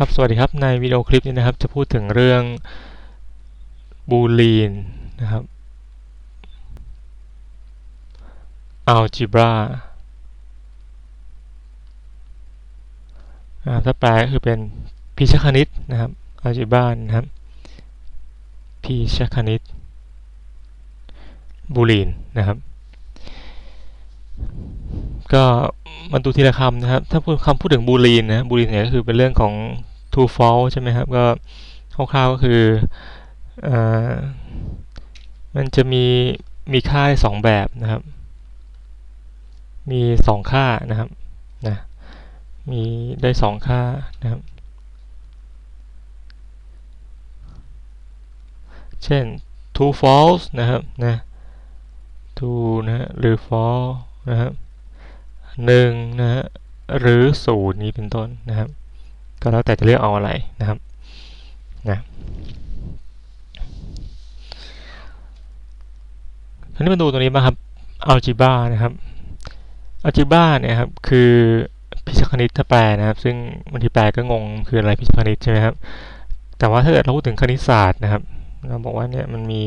ครับสวัสดีครับในวิดีโอคลิปนี้นะครับ จะพูดถึงเรื่องบูลีนนะครับ algebra นะครับถ้าแปลก็คือเป็นพิชคณิตนะครับ algebra นะครับพิชคณิตบูลีนนะครับ ก็ มาดูทีละคำนะครับ ถ้าพูดคำพูดถึงบูลีนนะบูลีนเนี่ยก็คือเป็นเรื่องของ true false ใช่ไหมครับ ก็คร่าวๆก็คืออมันจะมีมีค่าสองแบบนะครับ มีสองค่านะครับนะมีได้สองค่านะครับ เช่น true false นะครับนะ true นะหรือ false นะครับ หนึ่งนะฮะหรือศูนย์นี้เป็นต้นนะครับ ก็แล้วแต่จะเลือกเอาอะไรนะครับนะทีนี้มาดูตัวนี้บ้างครับ algebra นะครับ algebra เนี่ยครับคือพิชคณิตถ้าแปลนะครับ ซึ่งบางทีแปลก็งงคืออะไรพิชคณิตใช่ไหมครับแต่ว่าถ้าเกิดเราพูดถึงคณิตศาสตร์นะครับ เราบอกว่าเนี่ยมันมี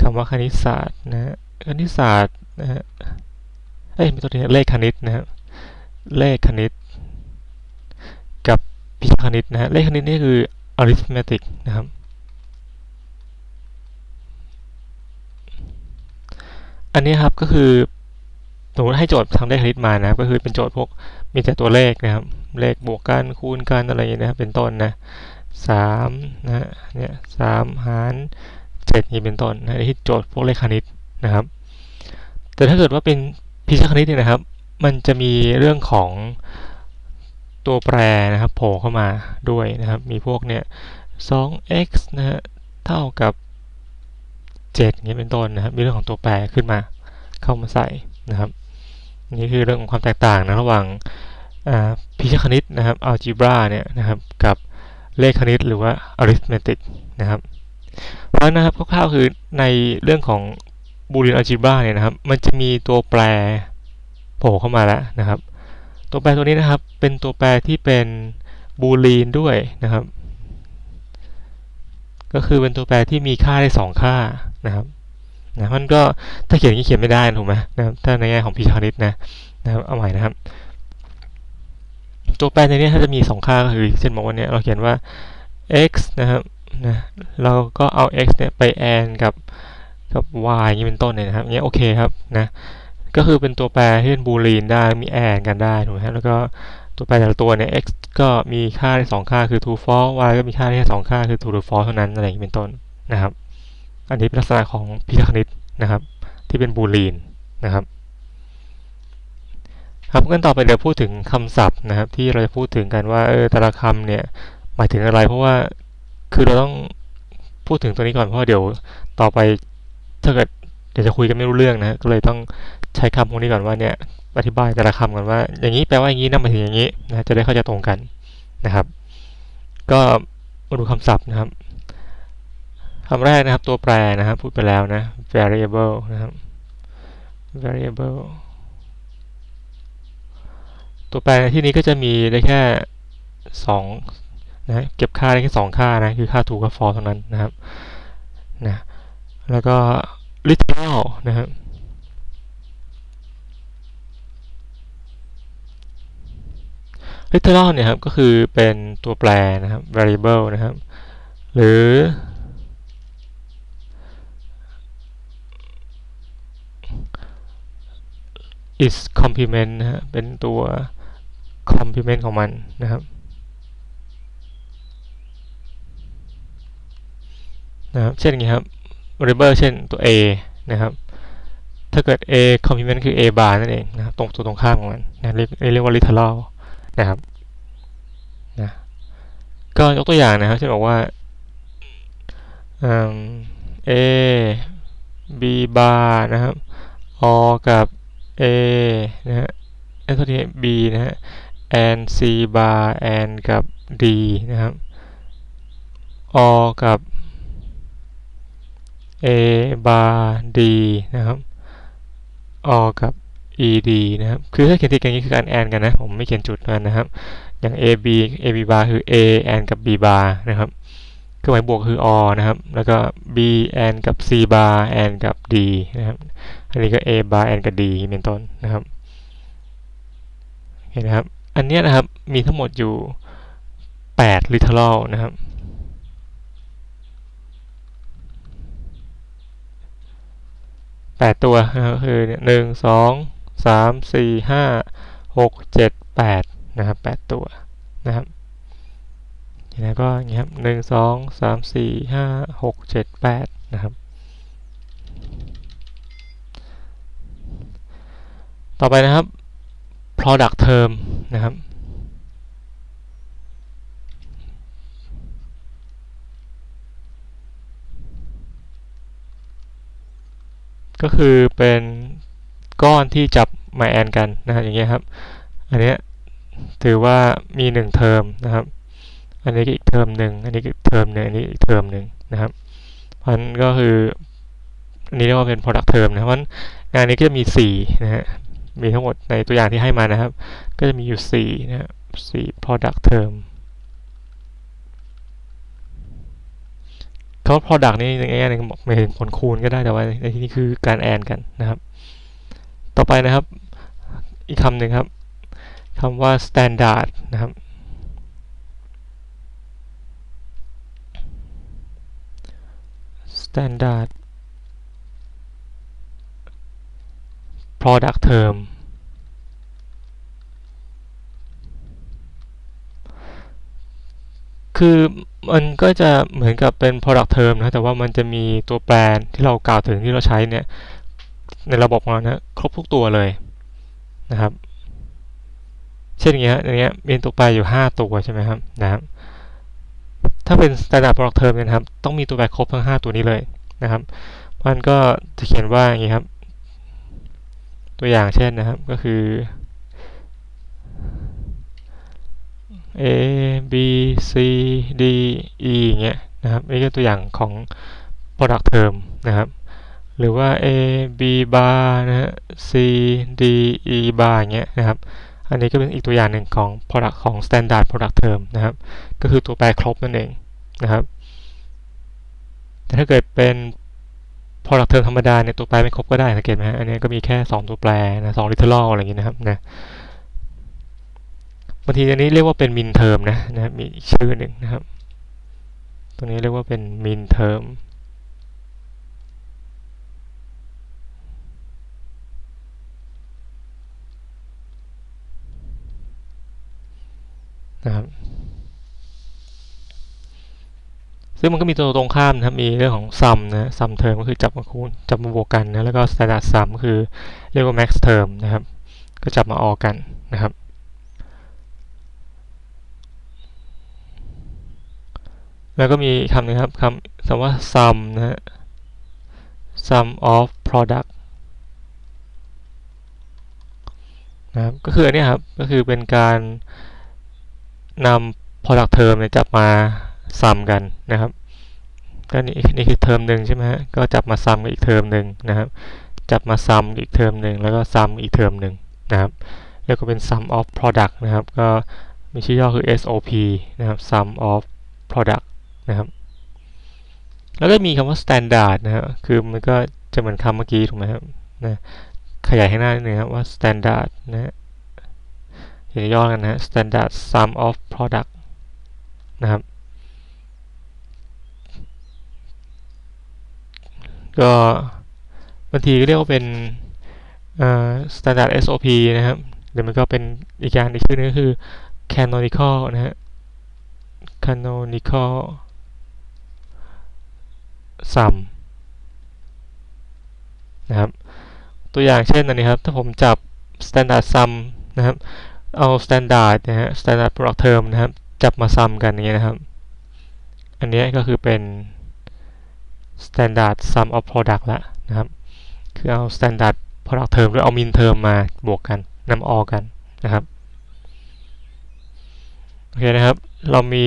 คำว่าคณิตศาสตร์นะฮะคณิตศาสตร์นะฮะ เอ้ยไม่ตัวนี้เลขคณิตนะครับเลขคณิต กับพิชคณิตนะฮะเลขคณิตนี่คือ arithmetic นะครับ อันนี้ครับก็คือสมมติให้โจทย์ทางเลขคณิตมานะครับ ก็คือเป็นโจทย์พวกมีแต่ตัวเลขนะครับ เลขบวกกันคูณกันอะไรอย่างเงี้ยนะครับเป็นต้นนะสามนะฮะเนี่ยสามหารเจ็ดนี่เป็นต้นนะที่โจทย์พวกเลขคณิตนะครับ แต่ถ้าเกิดว่าเป็น พิชคณิตเนี่ยนะครับ มันจะมีเรื่องของตัวแปรนะครับโผล่เข้ามาด้วยนะครับ มีพวกเนี่ย 2x นะฮะเท่ากับ7อย่างนี้เป็นต้นนะครับ มีเรื่องของตัวแปรขึ้นมาเข้ามาใส่นะครับ นี่คือเรื่องของความแตกต่างนะระหว่างพิชคณิตนะครับ algebra เนี่ยนะครับกับเลขคณิตหรือว่า arithmetic นะครับ เพราะนะครับคร่าวๆคือในเรื่องของ boolean algebra เนี่ยนะครับ มันจะมีตัวแปรโผล่เข้ามาแล้วนะครับ ตัวแปรตัวนี้นะครับ เป็นตัวแปรที่เป็นบูลีนด้วยนะครับ ก็คือเป็นตัวแปรที่มีค่าได้สองค่านะครับนะมันก็ถ้าเขียนอย่างนี้เขียนไม่ได้ถูกไหมนะครับถ้าในแง่ของพิชคณิตนะนะครับเอาใหม่นะครับ ตัวแปรในนี้ถ้าจะมีสองค่าก็คือเช่นบอกว่าเนี่ยเราเขียนว่า x นะครับนะเราก็เอา x เนี่ยไป and กับ กับ y อย่างนี้เป็นต้นเนี่ยนะครับเนี้ยโอเคครับนะก็คือเป็นตัวแปรที่เป็นบูลีนได้มีแอนกันได้ถูกไหมแล้วก็ตัวแปรแต่ละตัวเนี่ย x ก็มีค่าได้สองค่าคือ true false y ก็มีค่าได้แค่สองค่าคือ true หรือ false เท่านั้นอะไรอย่างนี้เป็นต้นนะครับ อันนี้เป็นลักษณะของพิชคณิตนะครับ ที่เป็นบูลีนนะครับครับกันต่อไปเดี๋ยวพูดถึงคำศัพท์นะครับ ที่เราจะพูดถึงกันว่าเออแต่ละคำเนี่ยหมายถึงอะไร เพราะว่าคือเราต้องพูดถึงตัวนี้ก่อนเพราะเดี๋ยวต่อไป ถ้าเกิดเดี๋ยวจะคุยกันไม่รู้เรื่องนะก็เลยต้องใช้คำพวกนี้ก่อนว่าเนี่ยอธิบายแต่ละคำก่อนว่า อย่างนี้แปลว่าอย่างนี้นั่นหมายถึงอย่างนี้นะจะได้เข้าใจตรงกันนะครับ ก็มาดูคำศัพท์นะครับคำแรกนะครับตัวแปรนะครับ พูดไปแล้วนะ variable นะครับ variable ตัวแปรในที่นี้ก็จะมีได้แค่2นะเก็บค่าได้แค่2ค่านะคือค่า true กับ false เท่านั้นนะครับนะ แล้วก็ literal นะครับ literal เนี่ยครับก็คือเป็นตัวแปรนะครับ variable นะครับ หรือ is complement นะฮะเป็นตัว complement ของมันนะครับนะครับ เช่นอย่างนี้ครับ variable เช่นตัว a นะครับถ้าเกิด a complement คือ a bar นั่นเองนะครับตรงตัวตรงข้ามของมันนะเรียกเรียกว่า literal นะครับนะก็ยกตัวอย่างนะครับเช่นบอกว่า a b bar นะครับ o กับ a นะฮะเอ้ตัวนี้ b นะฮะ and c bar and กับ d นะครับ o กับ a bar d นะครับ o กับ ed นะครับ คือถ้าเขียนติดกันนี้คือการแอนกันนะ ผมไม่เขียนจุดกันนะครับ อย่าง ab ab bar คือ a แอนกับ b bar นะครับเครื่องหมายบวกคือ O นะครับ แล้วก็ b แอนกับ c bar แอนกับ d นะครับ อันนี้ก็ a bar แอนกับ d เป็นต้นนะครับเห็นนะครับ อันนี้นะครับ มีทั้งหมดอยู่8 literal นะครับ แปดตัวนะครับคือหนึ่งสองสามสี่ห้าหกเจ็ดแปดนะครับแปดตัวนะครับแล้วก็อย่างนี้ยครับหนึ่งสองสามสี่ห้าหกเจ็ดแปดนะครับ ต่อไปนะครับ product term นะครับ ก็คือเป็นก้อนที่จับมาแอนกันนะครับอย่างเงี้ยครับ อันเนี้ยถือว่ามีหนึ่งเทอมนะครับ อันนี้ก็อีกเทอมหนึ่งอันนี้ก็อีกเทอมหนึ่งอันนี้อีกเทอมหนึ่งนะครับพันก็คืออันนี้เรียกว่าเป็น product term นะเพราะฉะนั้นงานนี้ก็จะมีสี่นะฮะมีทั้งหมดในตัวอย่างที่ให้มานะครับ ก็จะมีอยู่สี่นะครับสี่ product term คำว่า product นี่ในแง่หนึงบอกไม่ถึงผลคูณก็ได้แต่ว่าในที่นี้คือการแอนกันนะครับ ต่อไปนะครับ อีกคำหนึ่งครับคำว่า standard นะครับ standard product term คือมันก็จะเหมือนกับเป็น product term นะ แต่ว่ามันจะมีตัวแปรที่เรากล่าวถึงที่เราใช้เนี่ย ในระบบของเรานะครบทุกตัวเลยนะครับ เช่นอย่างเงี้ยอย่างเงี้ยมีตัวแปรอยู่ 5 ตัวใช่ไหมครับนะครับ ถ้าเป็น standard product term เนี่ยนะครับ ต้องมีตัวแปรครบทั้ง 5 ตัวนี้เลยนะครับมันก็จะเขียนว่าอย่างนี้ครับ ตัวอย่างเช่นนะครับก็คือ A B C D E อย่างเงี้ยนะครับนี่ก็ตัวอย่างของ product term นะครับ หรือว่า A B bar นะฮะ C D E bar อย่างเงี้ยนะครับ อันนี้ก็เป็นอีกตัวอย่างหนึ่งของ product ของ standard product term นะครับ ก็คือตัวแปรครบนั่นเองนะครับ แต่ถ้าเกิดเป็น product term ธรรมดาเนี่ยตัวแปรไม่ครบก็ได้สังเกตไหมฮะ อันนี้ก็มีแค่ 2 ตัวแปรนะ2 literal อะไรอย่างงี้นะครับนะ บางทีอันนี้เรียกว่าเป็น min term นะนะมีอีกชื่อหนึ่งนะครับ ตัวนี้เรียกว่าเป็น min term นะครับซึ่งมันก็มีตัวตรงข้ามนะครับ มีเรื่องของ sum นะ sum term ก็คือจับมาคูณจับมาบวกกันนะ แล้วก็ standard sum ก็คือเรียกว่า max term นะครับ ก็จับมาออกันนะครับ แล้วก็มีคำนึงครับคำคำว่า sum นะฮะ sum of product นะครับก็คืออันนี้ครับ ก็คือเป็นการนำ product term เนี่ยจับมาซัมกันนะครับก็นี่นี่คือเทอมหนึ่งใช่ไหมฮะก็จับมาซัมกับอีกเทอมหนึ่งนะครับ จับมาซัมอีกเทอมหนึ่งแล้วก็ซัมอีกเทอมหนึ่งนะครับแล้วก็เป็น sum of product นะครับ ก็มีชื่อย่อคือ SOP นะครับ sum of product นะครับ แล้วก็มีคำว่า standard นะครับคือมันก็จะเหมือนคำเมื่อกี้ถูกไหมครับนะขยายให้หน้านิดนึงครับว่า standard นะฮะเดี๋ยวย่อกันนะ standard sum of product นะครับ ก็บางทีก็เรียกว่าเป็น standard SOP นะครับหรือมันก็เป็นอีกอย่างอีกชื่อนึงก็คือ canonical นะฮะ canonical sum นะครับตัวอย่างเช่นอันนี้ครับถ้าผมจับ standard sum นะครับเอา standard นะฮะ standard product term นะครับจับมาซัมกันอย่างเงี้ยนะครับ อันนี้ก็คือเป็น standard sum of product ละนะครับคือเอา standard product term หรือเอา min term มาบวกกันนำออกกันนะครับโอเคนะครับ เรามี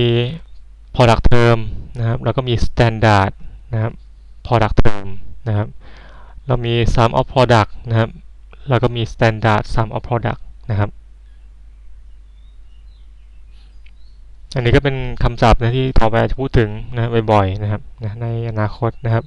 product term นะครับ แล้วก็มี standard นะครับ product term นะครับ เรามี sum of product นะครับ แล้วก็มี standard sum of product นะครับ อันนี้ก็เป็นคำศัพท์นะที่ต่อไปอาจจะพูดถึงนะบ่อยๆนะครับนะในอนาคตนะครับ